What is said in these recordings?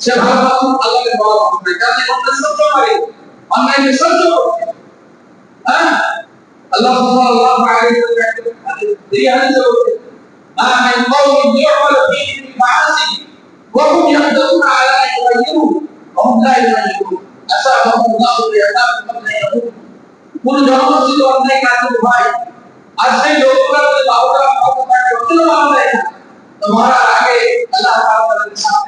সে ভালো মানুষ আল্লাহকে বড় মানুষ না কারণ অন্যায় সহ্য করে অন্যায়কে সহ্য করে হ্যাঁ আল্লাহ সাল্লাল্লাহু আলাইহি ওয়াসাল্লাম এই হাদিসে বলছেন মা মিন কওমিন ইউমালু ফীহিম মাআসি ওয়া হুম ইয়াহদারুনা আলা আন ইউগাইয়িরু ওয়া হুম লা ইউগাইয়িরুন আসাবাহুম আল্লাহু বিআযাবিন ক্বাবলা ইয়ামুত কোন জনগোষ্ঠী অন্যায় কাজ করে ভাই আর সেই লোকরা যদি বারোটা ক্ষমতা করতে পারা যায় না তোমার আগে আল্লাহ তাআলা তাদের শাস্তি দিবে শাস্তিটা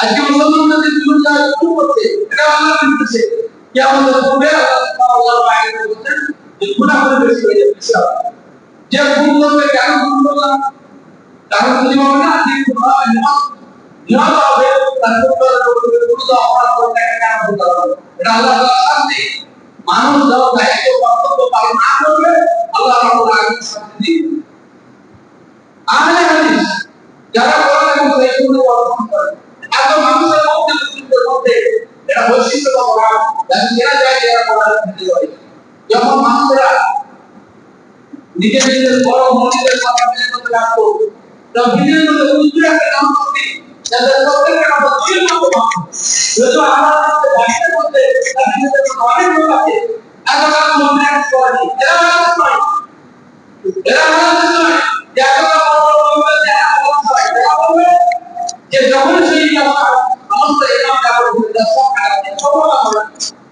আজকে মুসলমানদের জীবন যা শুরু করছে, এটা আল্লাহ নির্দেশে কি আমাদের পূর্বে আল্লাহ বাইরে বলছেন যে গুনাহ করে বেশি হয়ে হবে। যে ভুল করবে কেন ভুল করলাম কারণ যদি হবে না যে গুনাহ হয় না হবে, তার পূর্বে গুরুত্ব অপরাধ করতে কেন ভুল করবে এটা আল্লাহ তাআলার মানুষ যখন দায়িত্ব বৈশিষ্ট্য বা গুণ যাতে চেনা যায় যে এরা কোরআন হাদিস করে যখন মানুষেরা নিজের নিজের বড় মসজিদের কথা মেনে করতে লাগতো তখন ভিড়ের মধ্যে উজ্জ্বল একটা নাম করতে যাদের প্রত্যেকটা নাম দুই মতো যদিও আমার মধ্যে বাড়িতে মধ্যে নিজেদের অনেক লোক আছে এত কাজ মন্দিরে করেনি এরা মানুষ নয় এরা মানুষ নয়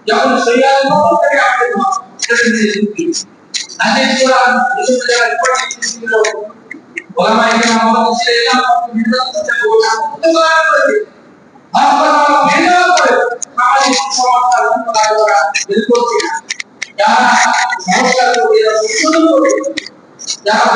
যখন আল মত থেকে আপনি আজকে কোরআন বিশেষ জায়গায় পড়ে ছিল যারা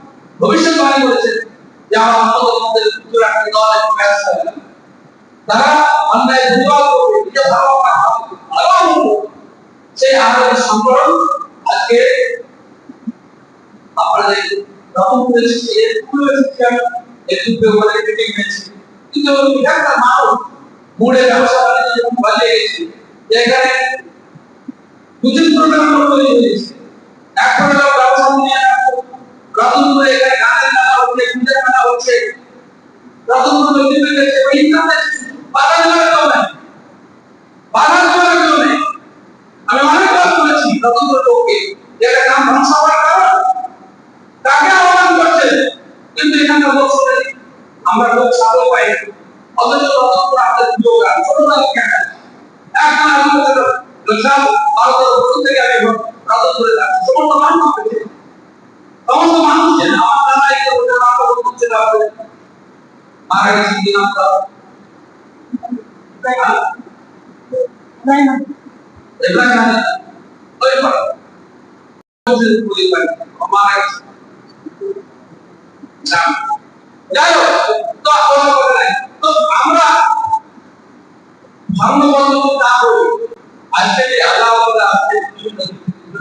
ভবিষ্যৎবাণী করেছেন যে আমার আমাদের পুরো একটা দল হবে। তারা অন্যায় দুর্বল করবে নিজে ভালো ভালো সেই সংগঠন আজকে আপনাদের কিন্তু মানুষ মোড়ে ব্যবসা বাণিজ্য বাজিয়ে গেছে। এখানে প্রোগ্রাম তৈরি হয়েছে। হওয়ার কারণ তাকে আহ্বান করছে, কিন্তু এখানে লোক আমরা লোক সাধু পাই না। অথচ রতনপুর আমাদের যোগ আছে ছোটবেলা কেন? এখন আমি বলতে ভারতের উপর ইব্রাহিম আলাইহিস ওই পর ওই পর মারা গেছে না যাই হোক তো কোনো কথা নাই তো আমরা ধর্ম বন্ধ না করি আজকে যে আল্লাহ তাআলা আজকে বিভিন্ন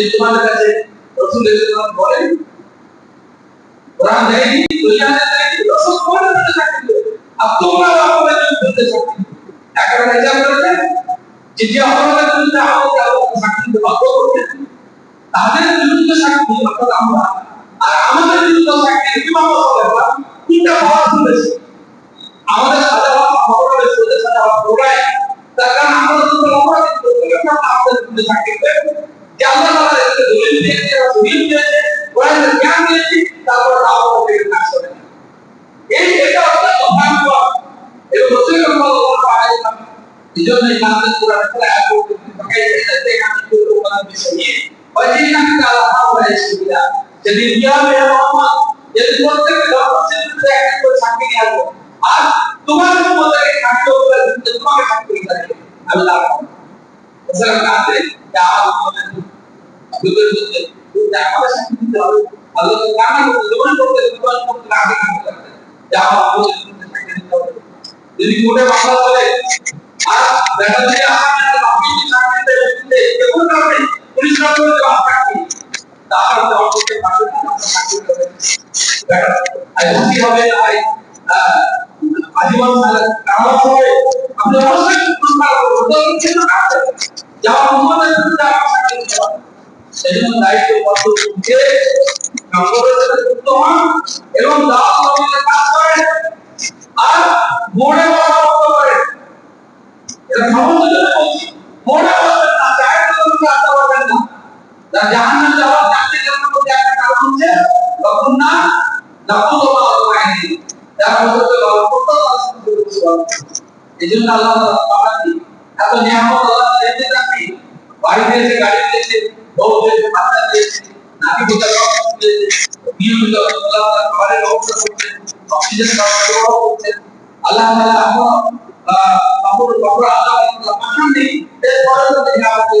যে তোমাদের কাছে রসুল ইসলাম বলেন। কোরআন দেয়নি দুনিয়া দেয়নি রসুল তোমাদের জন্য সাক্ষী দেবে আর তোমরা আপনাদের বিরুদ্ধে সাক্ষী একেবারে হিসাব করেছেন যে যে অপরাধের বিরুদ্ধে আমাদের আল্লাহ সাক্ষী দিতে বাধ্য করছেন তাদের বিরুদ্ধে সাক্ষী অর্থাৎ আমরা। আর আমাদের বিরুদ্ধে সাক্ষী কীভাবে হবে কোনটা পাওয়া বেশি আমাদের সাজা হওয়া খবর ওদের সাজা হওয়া তার কারণ আমরা যদি অপরাধ আমাদের বিরুদ্ধে যদি কিয়ামে মোহাম্মদ যদি প্রত্যেক ধর্মের বিরুদ্ধে একটা করে সাক্ষী নিয়ে আসব, আর তোমার মধ্যে সাক্ষী হবে তোমাকে সাক্ষী দিতে আল্লাহ ওসব কাছে যা আমাদের দুধের মধ্যে দুধ আমাদের সাক্ষী দিতে হবে। আল্লাহ তো কানা করতে জীবন করতে জীবন করতে আগে করতে হবে। আমাদের সাক্ষী দিতে হবে। যদি কোর্টে মামলা চলে আর দেখা যায় আসামি বাকি সাক্ষী দিতে কেমন কারণে পুলিশ করে দেওয়া দেবে আর কি হবে ভাই আজীবন কামড় হবে আপনি অবশ্যই পুরস্কার করবেন কেন কাটবে যা দিতে হবে সেজন্য দায়িত্ব কত যে কামড়ের যুক্ত হন এবং দাওয়াত কমিটিতে কাজ করেন আর বোর্ডে বসা বন্ধ করেন জন্য বোর্ডে বসবেন না চায়ের দোকানে আসতে পারবেন না তার জাহান্নাম যাওয়ার হচ্ছে তখন না তোমার অতমায়নি যার মধ্যে এই জন্য আল্লাহ তাআলা এত নিয়ামত আল্লাহ দিতে থাকি বাড়ি দিয়েছে গাড়ি দিয়েছে বউ দিয়েছে বাচ্চা দিয়েছে নাকি সব দিয়েছে নিয়মিত আল্লাহ তার ঘরের ব্যবস্থা করছেন, অক্সিজেন ব্যবস্থা করছেন। আল্লাহ তাআলা আমরা বাবুর বাবুর আল্লাহ পাঠান নেই এরপরে যদি আমাকে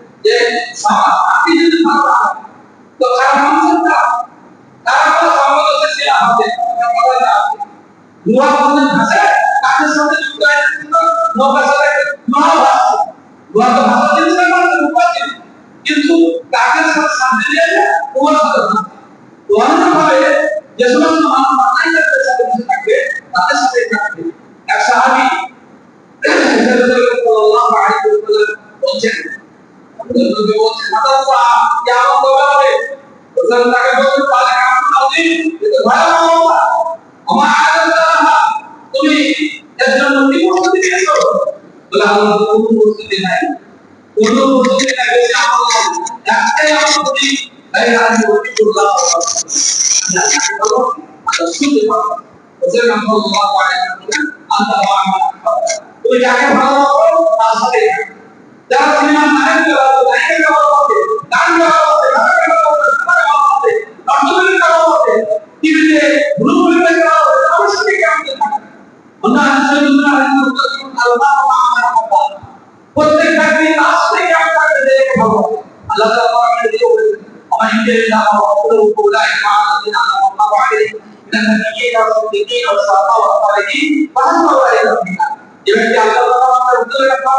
যে আপনি যদি ভালো না হন, তো খারাপ মানুষের না তারপর সম্মত ছিল আমাদের কথা না দুয়া বলতেন ভাষা কাজের সাথে যুক্ত হয়ে নৌকার সাথে নৌকা ভাসছে দুয়া তো ভাষা জিনিস না মানে উপা জিনিস কিন্তু কাজের সাথে সাথে দিয়ে তোমার সাথে তো অন্যভাবে যে সমস্ত মানুষ মানাই করতে সাথে মিশে থাকবে তাদের সাথে থাকবে এক সাহাবি বলছেন নবী বলছেন মাদাসা কবে হবে রাসূল তাকে বলছেন তাহলে কামত আদি এটা ভয়াবহ আমার আয়াতুল্লাহ তুমি এর জন্য কি আল্লাহ আল্লাহ পারো আল্লাহ তুমি যাকে ভালোবাসো তার সাথে থাকো যারা সিনেমার নায়ককে ভালোবাসে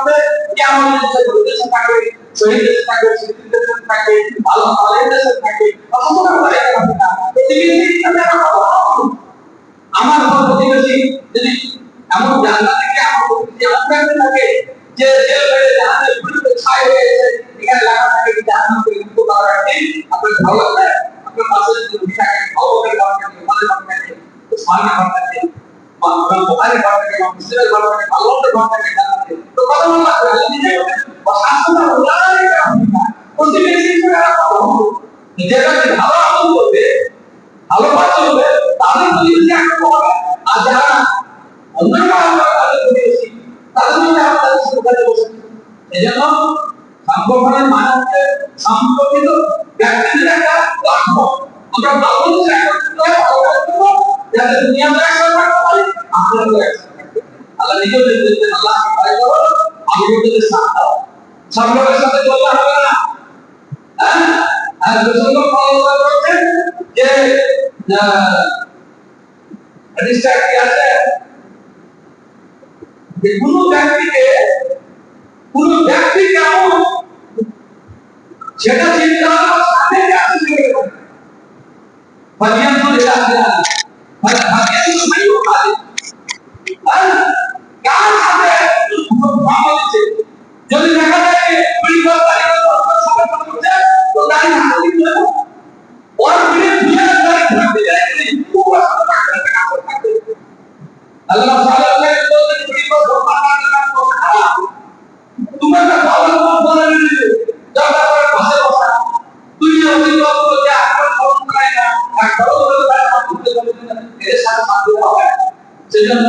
নায়িকাকে কে আমাদের সাথে উদ্দেশ্য থাকে শহীদদের থাকে শহীদদের থাকে আল্লাহ তাআলার সাথে থাকে অসংখ্য করে কথা প্রতিবেশীর সাথে কথা আমার কোনো প্রতিবেশী যদি এমন জানলা থেকে আমার প্রতিবেশী আপনাকে থাকে, যে জেল হয়ে জাহাজের বিরুদ্ধে ছাই হয়ে গেছে এখানে লাগা থাকে জাহাজকে মুক্ত করার দিন আপনার ভালো লাগে আপনার পাশে যদি থাকে ভালো লাগে আপনার ভালো লাগে তো স্মারক আপনার প্রতিবেশী সাথে আমার আমার প্রতিবেশী যদি এমন জান্নাতে কি বুখারী ঘর থেকে মুসলিমের ঘর থেকে আল্লাহর ঘর থেকে জান্নাতে তো কথা বলা আল্লাহ নিজে হাসনা উলাইকা প্রতিবেশী হিসেবে এরা কথা নিজেরা যে ভালো আমল করবে ভালো কাজ তাদের আমল করে তাদের মধ্যে আমাদের আমরা ভালো যাতে পারি আমরা আল্লাহ নিজেও দেখতেন আল্লাহ ভয় করো আমি কিন্তু সাথ দাও সম্পর্কের সাথে চলতে হবে না হ্যাঁ আর প্রসঙ্গ ফলো করছেন যে হাদিসটা কি আছে যে কোনো ব্যক্তিকে কোন ব্যক্তি কেমন সেটা চিন্তা করার সাথে আছে সেটা বানিয়ান তো এটা আছে বানিয়ান তো নাই ওখানে আর যদি দেখা তো দিতে ওর বিরে দুনিয়া তারিখ থাকতে যায় আল্লাহ সাল্লাল্লাহু আলাইহি ওয়াসাল্লাম পরিবার ধর্ম না তোমার একটা ভালো বলে দিলে যারা পাশে বসা তুই না এক বড় বড় তার করতে সেজন্য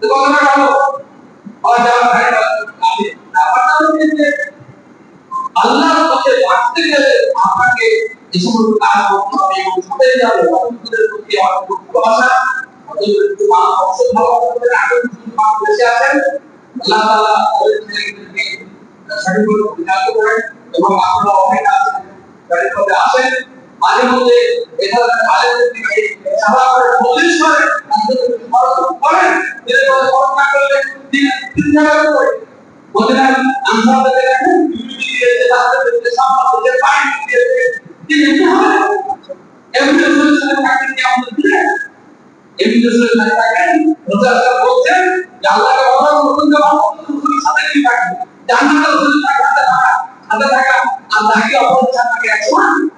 টাকা দিতে তো কত টাকা হলো আর যারা ভাই আছে ব্যাপারটা হচ্ছে আল্লাহর পথে বাঁচতে গেলে আপনাকে এই সমস্ত কাজ করতে হবে এবং সবাই যাবে মানুষদের প্রতি আমার ভালোবাসা। ওদের একটু মানুষ অবশ্য ভালো করতে মানুষ বেঁচে আছেন, আল্লাহ তাআলা ওদের ছেলেদেরকে সঠিকভাবে পরিচালিত করেন এবং আপনারা অনেক আছেন সঠিকভাবে আসেন মাঝে মধ্যে এ ধরনের আলেমদের দিকে সাদা করে বলিস করে। করেন এর পরে স্মরণ না করলে দিন তিন জায়গায় করে বললেন আনসারদের দেখেন করুন থাকতে থাকা থাকা আল্লাহ কি অপরাধ থাকবে একসময়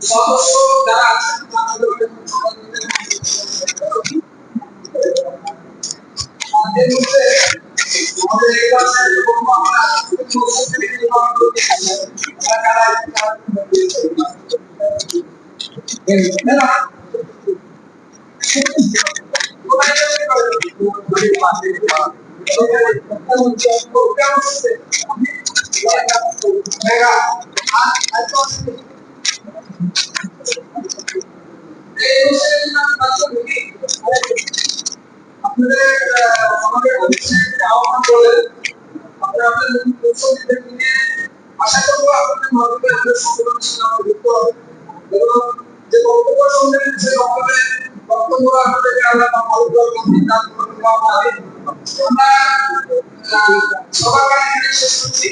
সদস্য যারা আছেন তাদের আমাদের মধ্যে আমাদের এই পাশে যখন আমরা মেগা আশা করব আপনাদের মাধ্যমে আমাদের সংগঠন ছিল যুক্ত এবং যে বক্তব্য শুনলেন সেই বক্তব্যে বক্তব্য আপনাদেরকে আমরা ভালো করে আমরা সবার কাছে শেষ করছি।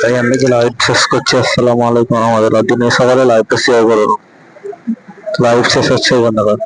তাই আমি কি লাইভ শেষ করছি আসসালামু আলাইকুম রহমতুল্লাহ দিনে সকালে লাইভটা শেয়ার করুন লাইভ শেষ হচ্ছে ধন্যবাদ